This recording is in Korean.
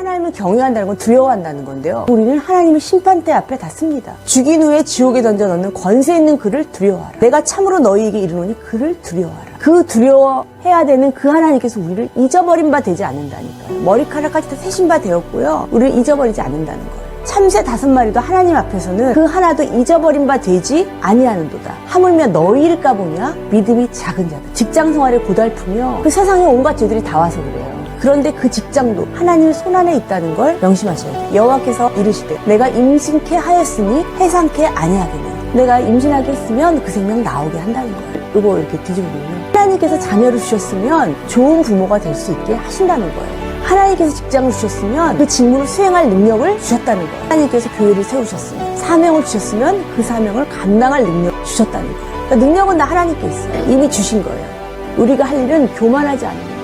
하나님을 경외한다는 건 두려워한다는 건데요. 우리는 하나님의 심판대 앞에 닿습니다. 죽인 후에 지옥에 던져 넣는 권세 있는 그를 두려워하라. 내가 참으로 너희에게 이르노니 그를 두려워하라. 그 두려워해야 되는 그 하나님께서 우리를 잊어버린 바 되지 않는다니까요. 머리카락까지 다 세신 바 되었고요. 우리를 잊어버리지 않는다는 거예요. 참새 다섯 마리도 하나님 앞에서는 그 하나도 잊어버린 바 되지 아니하는도다. 하물며 너희일까 보냐? 믿음이 작은 자다. 직장 생활에 고달프며 그 세상에 온갖 죄들이 다 와서 그래요. 그런데 그 직장도 하나님 손 안에 있다는 걸 명심하셔야 돼요. 여호와께서 이르시되 내가 임신케 하였으니 해상케 아니하겠네. 내가 임신하게 했으면 그 생명 나오게 한다는 거예요. 이거 이렇게 뒤집어 보면 하나님께서 자녀를 주셨으면 좋은 부모가 될 수 있게 하신다는 거예요. 하나님께서 직장을 주셨으면 그 직무를 수행할 능력을 주셨다는 거예요. 하나님께서 교회를 세우셨으면 사명을 주셨으면 그 사명을 감당할 능력 주셨다는 거예요. 그러니까 능력은 다 하나님께 있어요. 이미 주신 거예요. 우리가 할 일은 교만하지 않는 거예요.